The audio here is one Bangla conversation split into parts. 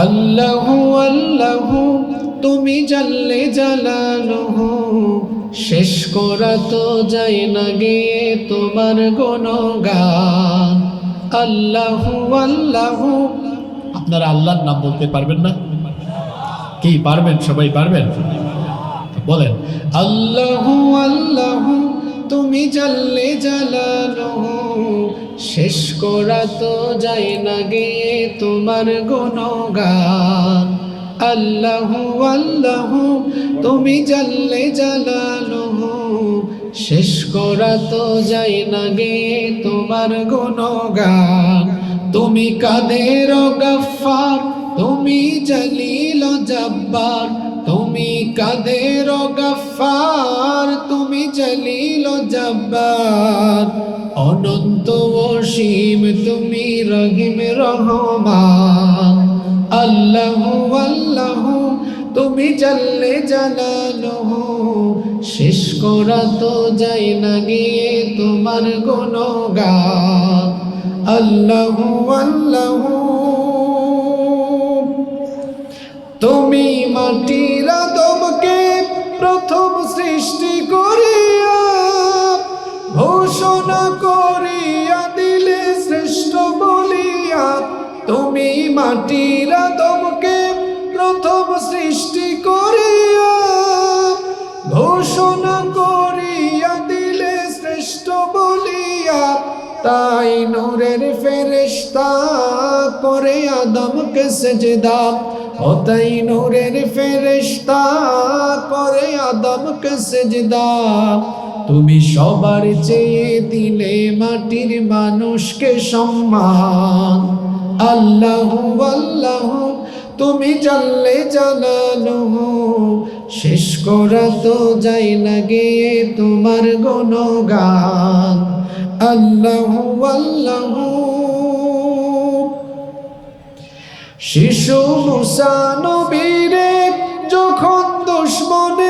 আল্লাহ আল্লাহ, তুমি জানলে জালালহু শেষ করা তো যায় না গিয়ে তোমার গুণগান। আল্লাহ আল্লাহ। আপনারা আল্লাহর নাম বলতে পারবেন না? কি, পারবেন? সবাই পারবেন? বলেন, আল্লাহ আল্লাহ, তুমি জানলে জালালহু শেষ করা তো যায় না গিয়ে তোমার গুণগান। আল্লাহ আল্লাহ, তুমি জানলে জালালহু। শেষ করা তো যায় না গিয়ে তোমার গুণগান। তুমি কাদের গফার তুমি জলিল জব্বার। তুমি কাদের গফার তুমি জলিল জব্বার, অনন্ত অসীম তুমি রহিম রহমান। আল্লাহ আল্লাহ, তুমি জানলে জানালহু শেষ করা তো যাই না গিয়ে তোমার গুণগান। আল্লাহ আল্লাহ প্রথম সৃষ্টি করিয়া, ঘোষণা করিয়া দিলে শ্রেষ্ঠ বলিয়া, তুমি মাটির আদমকে প্রথম সৃষ্টি করিয়া, ঘোষণা করিয়া দিলে শ্রেষ্ঠ বলিয়া, তাই নূরের ফেরেশতা করে আদমকে সেজদা ও তাই নূরের ফেরেশতা করে আদমকে সেজদা। তুমি সবার চেয়ে দিলে মাটির মানুষকে সম্মান। আল্লাহ আল্লাহ, তুমি জানলে জানালো শেষ করা তো যাই না গিয়ে তোমার গুণগান। আল্লাহ আল্লাহ। শিশু মুসা নবীরে যখন দুশ্মনের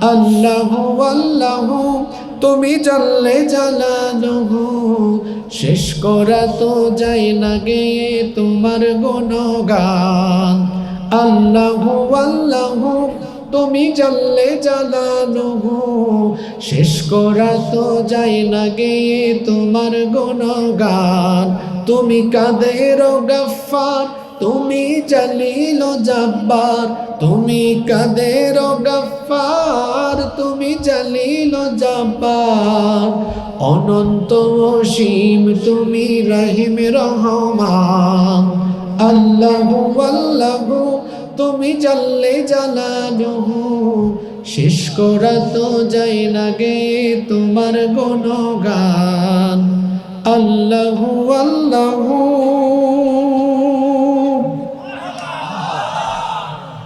আল্লাহ আল্লাহ, তুমি জানলে জানানো শেষ করা তো যায় না গে তোমার গুণগান। আল্লাহ আল্লাহ, তুমি জানলে জানানো শেষ করা তো যায় না গে তোমার গুণগান। তুমি কাদের গফার তুমি জালিল জব্বার, তুমি কাদের গফার তুমি জালিল জব্বার। অনন্ত অসীম, তুমি রহিম রহমান। আল্লাহ আল্লাহ, তুমি জানলে জানানো শেষ করা তো যাই না গে তোমার গুণগান। আল্লাহ আল্লাহ